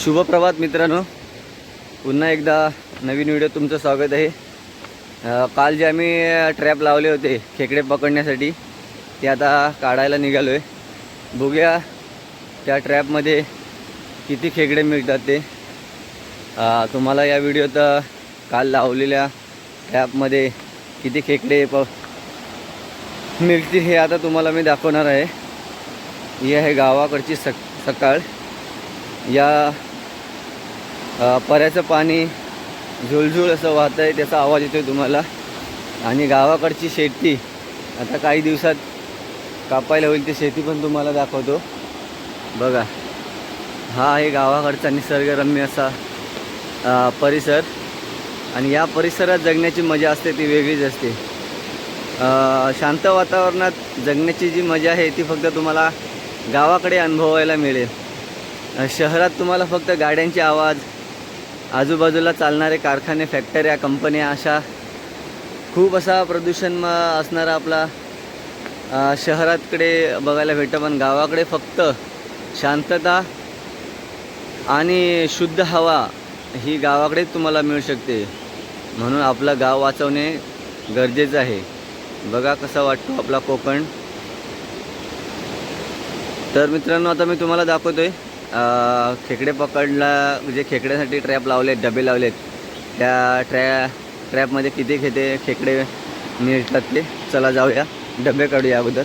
शुभप्रभात मित्रांनो. पुन्हा एकदा नवीन व्हिडिओ तुमचं स्वागत आहे. काल जे आम्ही ट्रॅप लावले होते खेकडे पकडण्यासाठी ते आता काढायला निघालो आहे बघूया त्या ट्रॅपमध्ये किती खेकडे मिळतात ते. तुम्हाला या व्हिडिओत काल लावलेल्या ट्रॅपमध्ये किती खेकडे प मिळतील हे आता तुम्हाला मी दाखवणार आहे. ही आहे गावाकडची सक सकाळ. या पऱ्याचं पाणी झुळझुळ असं वाहत आहे त्याचा आवाज येतो तुम्हाला. आणि गावाकडची शेती आता काही दिवसात कापायला होईल ती शेती पण तुम्हाला दाखवतो. बघा हा आहे गावाकडचा निसर्गरम्य असा परिसर. आणि या परिसरात जगण्याची मजा असते ती वेगळीच असते. शांत वातावरणात जगण्याची जी मजा आहे ती फक्त तुम्हाला गावाकडे अनुभवायला मिळेल. शहरात तुम्हाला फक्त गाड्यांचे आवाज आजूबाजूला चालणारे कारखाने फॅक्टऱ्या कंपन्या अशा खूप असा प्रदूषण मग असणारा आपला शहरातकडे बघायला भेटतं. पण गावाकडे फक्त शांतता आणि शुद्ध हवा ही गावाकडेच तुम्हाला मिळू शकते. म्हणून आपलं गाव वाचवणे गरजेचं आहे. बघा कसा वाटतो आपला कोकण. तर मित्रांनो आता मी तुम्हाला दाखवतो आहे खेकडे पकडला जे खेकड्यासाठी ट्रॅप लावलेत डबे लावलेत. त्या ट्रॅ ट्रॅपमध्ये किती खेते खेकडे मिळतात ते? चला जाऊया. डबे काढूया अगोदर.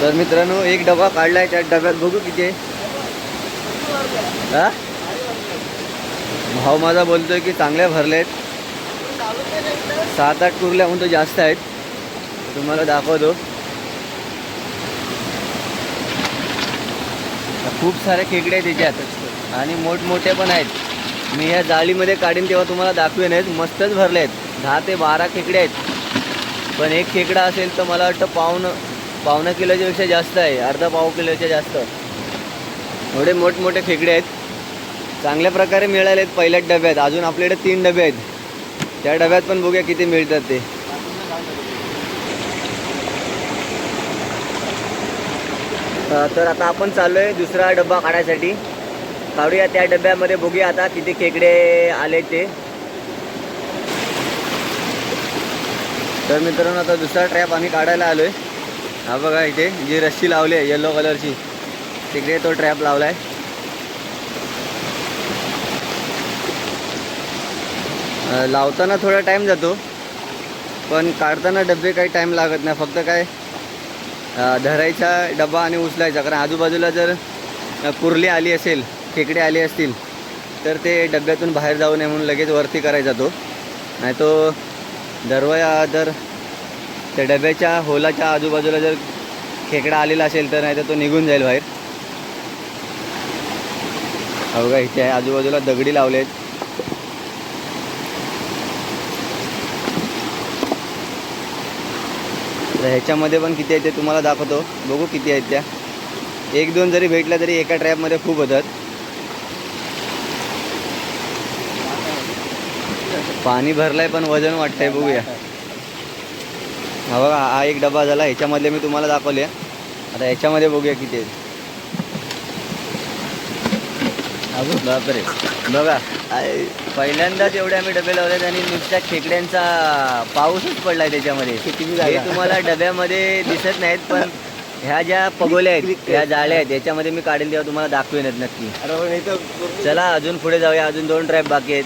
तर मित्रांनो एक डबा काढला आहे त्या डब्यात बघू किती आहे. भाऊ माझा बोलतो आहे की चांगल्या भरलेत. सात आठ कुर्ल्या तर जास्त आहेत. तुम्हाला दाखवतो. खूप सारे खेकडे आहेत त्याच्यात. आणि मोठमोठे पण आहेत. मी ह्या जाळीमध्ये काढीन तेव्हा तुम्हाला दाखवेन आहेत. मस्तच भरले आहेत दहा ते बारा खेकडे आहेत. पण एक खेकडा असेल तर मला वाटतं पाऊन पावणं किलोच्यापेक्षा जास्त आहे. अर्धा पाव किलोच्या जास्त. एवढे मोठमोठे खेकडे आहेत. चांगल्या प्रकारे मिळाले आहेत पहिल्याच डब्यात. अजून आपल्याकडे तीन डबे आहेत. त्या डब्यात पण बघूया किती मिळतात ते. तर आता आपण चाललो आहे दुसरा डबा काढायसाठी काढूया त्या डब्यामध्ये बघूया आता किती खेकडे आले ते. तर मित्रांनो आता दुसरा ट्रॅप आम्ही काढायला आलो आहे हा बघा इथे जी रस्सी लावली आहे येलो कलरची तिकडे तो ट्रॅप लावला आहे लावताना थोडा टाईम जातो पण काढताना डबे काही टाईम लागत नाही. फक्त काय धरायचा डबा आणि उचलायचा. कारण आजूबाजूला जर कुर्ली आली असेल खेकडे आले असतील तर ते डब्यातून बाहेर जाऊ नये म्हणून लगेच वरती करायचा तो. नाही तो दरवया जर त्या डब्याच्या होलाच्या आजूबाजूला जर खेकडा आलेला असेल तर नाही तर तो निघून जाईल बाहेर. अवघा इथे आहे आजूबाजूला दगडी लावले तर ह्याच्यामध्ये पण किती आहेत ते तुम्हाला दाखवतो. बघू किती आहेत त्या. एक दोन जरी भेटल्या तरी एका ट्रॅपमध्ये खूप होतात. पाणी भरलंय पण वजन वाटतंय बघूया. हा बघा हा एक डबा झाला. ह्याच्यामधले मी तुम्हाला दाखवले. आता ह्याच्यामध्ये बघूया किती आहेत. बापरे. बघा. पहिल्यांदाच एवढे आम्ही डबे लावलेत आणि नुसत्या खेकड्यांचा पाऊसच पडलाय त्याच्यामध्ये. हे तुम्हाला डब्यामध्ये दिसत नाहीत पण ह्या ज्या पगोल्या आहेत ह्या जाळ्या आहेत याच्यामध्ये मी काढेल तेव्हा तुम्हाला दाखवेनच नक्की. चला अजून पुढे जाऊया अजून दोन ट्रॅप बाकी आहेत.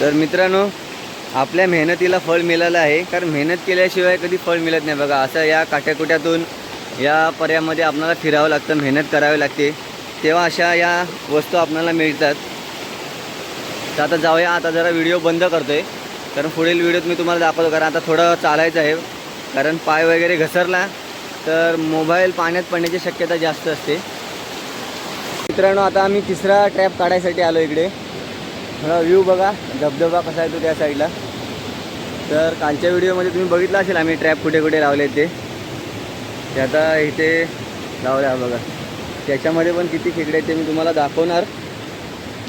तर मित्रांनो आपल्या मेहनतीला फळ मिळालं आहे कारण मेहनत केल्याशिवाय कधी फळ मिळत नाही. बघा असं या काट्याकुट्यातून या पर्यामध्ये आपल्याला फिरावं लागतं मेहनत करावी लागते. तेव्हा अशा या वस्तू आपल्याला मिळतात. तर आता जाऊया आता जरा व्हिडिओ बंद करतोय. कारण पुढील व्हिडिओत मी तुम्हाला दाखवतो कारण आता थोडं चालायचं आहे. कारण पाय वगैरे घसरला तर मोबाईल पाण्यात पडण्याची शक्यता जास्त असते. मित्रांनो आता आम्ही तिसरा ट्रॅप काढायसाठी आलो इकडे. थोडा व्ह्यू बघा धबधबा कसा येतो त्या साईडला. तर कालच्या व्हिडिओमध्ये तुम्ही बघितलं असेल आम्ही ट्रॅप कुठे कुठे लावले ते. ते आता इथे लावले बघा. त्याच्यामध्ये पण किती खेकडे आहेत ते मी तुम्हाला दाखवणार.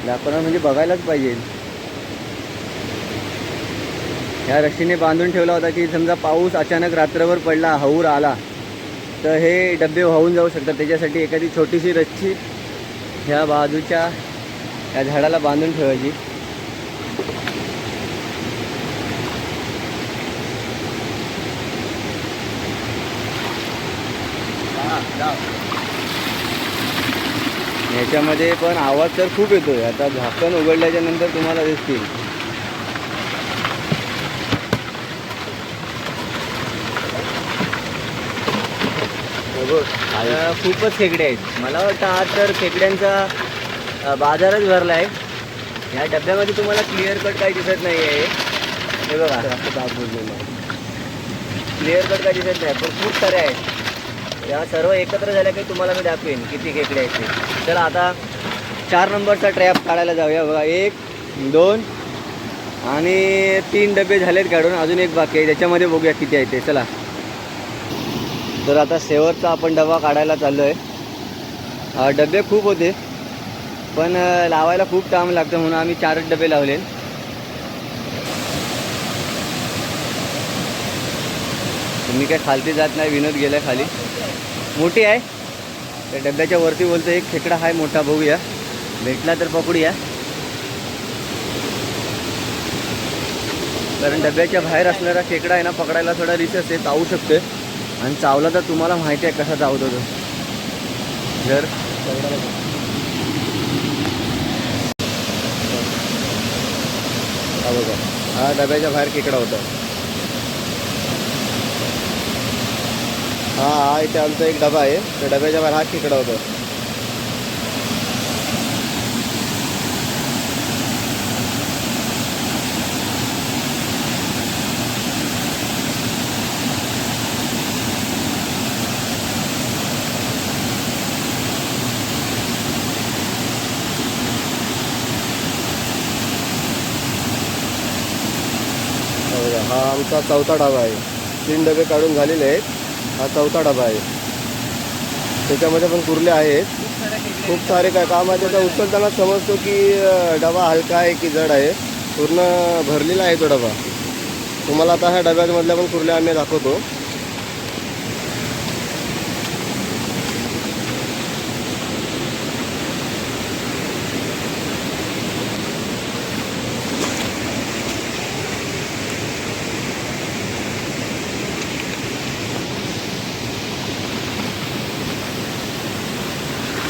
दाखवणार म्हणजे बघायलाच पाहिजे. ह्या रशीने बांधून ठेवला होता की समजा पाऊस अचानक रात्रभर पडला हऊर आला तर हे डबे वाहून जाऊ शकतात. त्याच्यासाठी एखादी छोटीशी रस्सी ह्या बाजूच्या या झाडाला बांधून ठेवायची. याच्यामध्ये पण आवाज तर खूप येतोय. आता झाकण उघडल्याच्या नंतर तुम्हाला दिसतील. आता खूपच खेकडे आहेत. मला वाटतं आज तर खेकड्यांचा बाजारच भरला आहे. या डब्यामध्ये तुम्हाला क्लिअर कट काही दिसत नाही आहे हे बघा. क्लिअर कट काही दिसत नाही पण खूप सारे आहेत. या सर्व एकत्र झाल्या की तुम्हाला मी दाखवेन किती खेकडे आहेत ते. चला आता चार नंबरचा ट्रॅप काढायला जाऊया. बघा एक दोन आणि तीन डबे झालेत काढून. अजून एक बाकी आहे. त्याच्यामध्ये बघूया किती आहे ते. चला. तर आता शेवटचा आपण डबा काढायला चाललो आहे डबे खूप होते पण लावायला खूप टाइम लागतं म्हणून आम्ही चारच डबे लावले. तुम्ही काय खालती जात नाही विनोद गेला खाली. मोठी आहे. त्या डब्याच्या वरती बोलतो एक खेकडा आहे मोठा बघूया. भेटला तर पकडूया. कारण डब्याच्या बाहेर असणारा खेकडा आहे ना पकडायला थोडा रिस असते चावू शकते आणि चावला तर तुम्हाला माहिती आहे कसा चावतो तो. जर हा बघा हा डब्याच्या बाहेर खेकडा होता. हा हा इथे आमचा एक डबा आहे. त्या डब्याच्या बाहेर हा खेकडा होतो. हा हा आमचा चौथा डबा आहे. तीन डबे काढून झालेले आहेत. हा चौथा डबा आहे त्याच्यामध्ये पण कुर्ले आहेत. खूप सारे काय काम आहे. त्याचा उचलताना समजतो की डबा हलका आहे की जड आहे. पूर्ण भरलेला आहे तो डबा. तुम्हाला आता ह्या डब्यामधल्या पण कुर्ल्या आम्ही दाखवतो.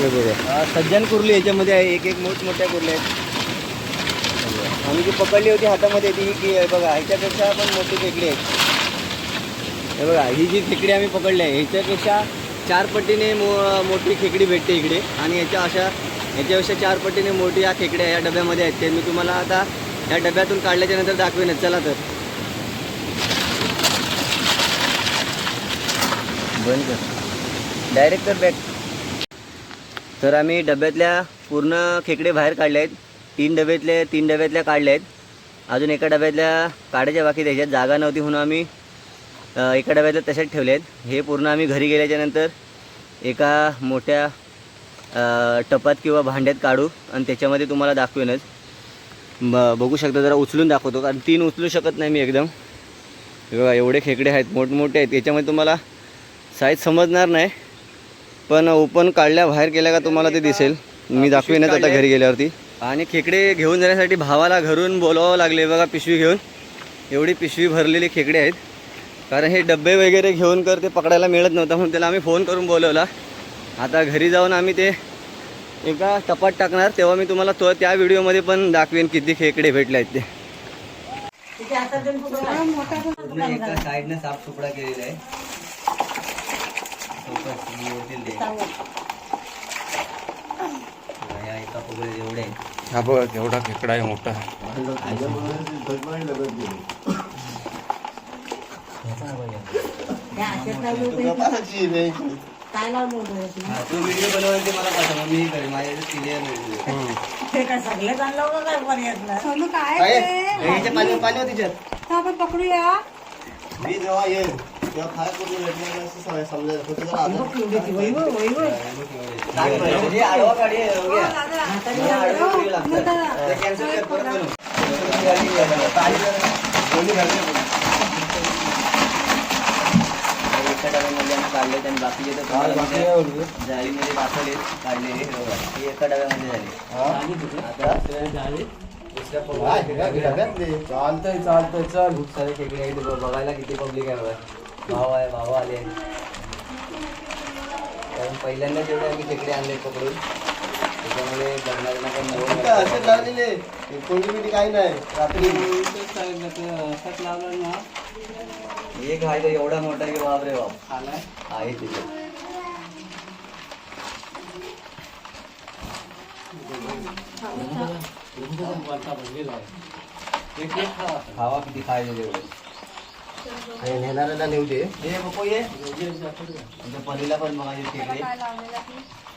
बघा सज्जन कुर्ली याच्यामध्ये आहे एक एक मोठमोठ्या कुर्ल्या आहेत. आम्ही जी पकडली होती हातामध्ये ती ही की आहे बघा ह्याच्यापेक्षा पण मोठी खेकडी आहेत हे बघा ही जी खेकडी आम्ही पकडली आहे ह्याच्यापेक्षा चार पटीने मो मोठी खेकडी भेटते इकडे. आणि याच्या अशा याच्यापेक्षा चार पटीने मोठी या खेकड्या या डब्यामध्ये आहेत. ते मी तुम्हाला आता या डब्यातून काढल्याच्या नंतर दाखवेनच चला तर. बंद कर. डायरेक्ट कर बॅग तर आम्ही डब्यातल्या पूर्ण खेकडे बाहेर काढले आहेत. तीन डब्यातले तीन डब्यातल्या काढल्या आहेत. अजून एका डब्यातल्या काढायच्या बाकी त्याच्यात जागा नव्हती म्हणून आम्ही एका डब्यातल्या तशाच ठेवले आहेत. हे पूर्ण आम्ही घरी गेल्याच्यानंतर एका मोठ्या टपात किंवा भांड्यात काढू आणि त्याच्यामध्ये तुम्हाला दाखवेनच. ब बघू शकता जरा उचलून दाखवतो कारण तीन उचलू शकत नाही मी एकदम. एवढे खेकडे आहेत मोठमोठे आहेत. याच्यामध्ये तुम्हाला साईज समजणार नाही. पण ओपन काढल्या बाहेर केल्या का तुम्हाला ते दिसेल. मी दाखवेनच आता घरी गेल्यावरती. आणि खेकडे घेऊन जाण्यासाठी भावाला घरून बोलावं लागले. बघा पिशवी घेऊन. एवढी पिशवी भरलेली खेकडे आहेत. कारण हे डब्बे वगैरे घेऊन कर ते पकडायला मिळत नव्हतं म्हणून त्याला आम्ही फोन करून बोलवला. आता घरी जाऊन आम्ही ते एका टपात टाकणार तेव्हा मी तुम्हाला तो त्या व्हिडिओमध्ये पण दाखवेन किती खेकडे भेटले आहेत ते. एका साईडनं साफ तुकडा केलेला आहे चौकट मी वरतील दे. ह्या एका पगडीत एवढे. हा बघ एवढा खेकडा आहे मोठा. हा, तो व्हिडिओ बनवायला ते मला पाठवा मी हे करेन माझ्या क्लिअर व्हिडिओ काय पाणी पाणी आपण पकडूया मी जेव्हा येईल हे हो काढले आणि बाकीचे तर हा, म्हणजे? जाळीमध्ये दाखवले काढलेले हे बघा. हे? एका डब्यामध्ये झाले. आता. चालतंय चालतंय चल. खूप सारे खेकडे बघायला किती पब्लिक आहे बघा. भाव आहे भाव आले. कारण पहिल्यांदा जेवढे आम्ही खेकडे आणले पकडून त्याच्यामुळे बघणाऱ्यांना पण नवल इथं लावलेले कोणी बिणी काही नाही रात्री. एक आहे तो एवढा मोठा की बाप रे बाप. आहे तिथे. खावा किती खायचे तेवढे. आणि नेणाऱ्याला नेऊ दे. हे बघो ये. तुमच्या पलीला पण बघायचे खेकडे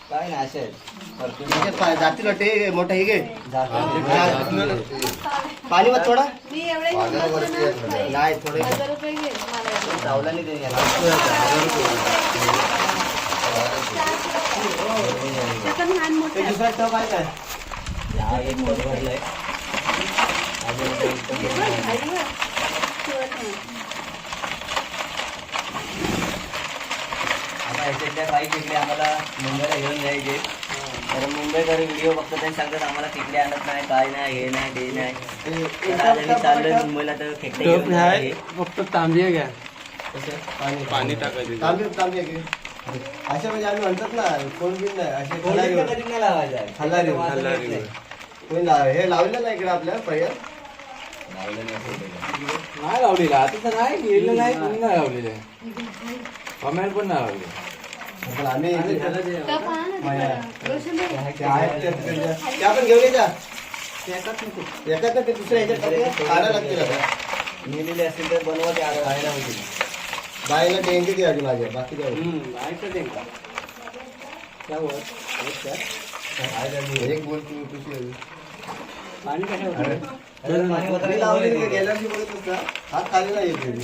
काय नाही असे त्याच्यात पा- जातील वाटते मोठा हे घे. पाणी मत थोडा. मी एवढे ताई. नाही. थोडे हजार रुपये घे. मला चावला नाही ते याला. त्याचा लहान मोठा ते दुसरा टप आहे काय? हा एक पद भरलाय. अजून एक पद भरलाय. आता ह्याच्यातल्या काही खेकडे आम्हाला मुंबईला घेऊन जायचे. तर मुंबईकर व्हिडिओ बघतात आणि सांगतात आम्हाला खेकडे आणत नाही काय नाही हे नाही ते नाही. तर आज आम्ही चाललोय मुंबईला तर खेकडे घेऊन जाणार आहे. फक्त तांबी घ्या. पाणी पाणी टाकायचं. तांबे तांबे घे. असे म्हणजे आम्ही म्हणतात ना कोण बिन नाही असे कोणी नाही लावायचं. कोणी लाव हे लावलेलं नाही इकडे आपल्या पहिल्या लावलं नाही लावलेलं आता तर नाही गेलं नाही तुम्ही नाही लावलेलं. कमेंट पण नाही लावले पण आम्ही. ते त्या. ते आपण घेऊन येता एकाच ना ते दुसऱ्या ह्याच्यात. काढायला लागतील आता. नेलेले असतील तर बनवा ते आता खायला होतील बाईला टेंके दे आधी माझ्या बाकी काय एक बोल तू पिशवी आहे. त्याच्यात पाणी वतायला लावलेली ते गेल्या होता. हात खाली नाही येत घरी.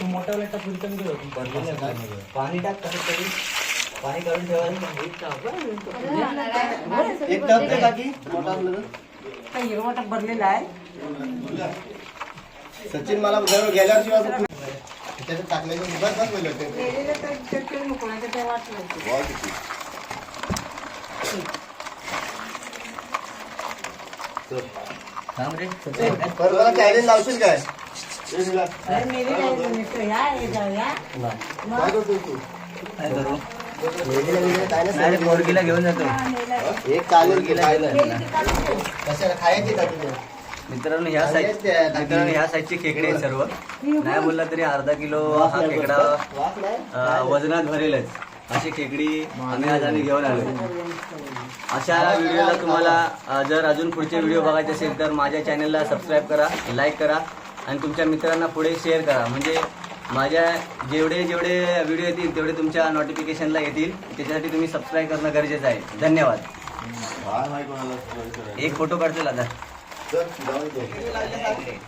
कमी आहे बघ काय. ए लवकर ये पाणी टाक कसं तरी पाणी काढून आहे. एक टप दे काकी मोठा. काही हिरवा टप भरलेला आहे. सचिन मला दर गेल्या वर्षी वाजून त्याच्यात टाकल्याचं बस बस बोललो ते नेलेलं तर चटकन मुकवायचं ते वाटलं चॅलेंज लावशील काय? पोरगीला घेऊन जातो. एक कशाला खायची का मित्रांनो ह्या साईज मित्रांनो ह्या साईजचे खेकडे आहेत सर्व. नाही बोलला तरी अर्धा किलो हा खेकडा वजनात भरेलच. अशी खेकडी आम्ही आज आम्ही घेऊन आलो अशा व्हिडिओला तुम्हाला जर अजून पुढचे व्हिडिओ बघायचे असेल तर माझ्या चॅनलला सबस्क्राईब करा लाईक करा. आणि तुमच्या मित्रांना पुढे शेअर करा. म्हणजे माझ्या जेवढे जेवढे व्हिडिओ येतील तेवढे तुमच्या नोटिफिकेशनला येतील. त्याच्यासाठी तुम्ही सबस्क्राईब करणं गरजेचं आहे. धन्यवाद. एक फोटो काढतो आता चल, जाऊ दे.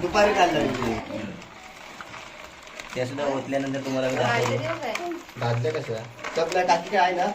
दुपारी काढला त्या सुद्धा ओतल्यानंतर तुम्हाला काय आहे ना?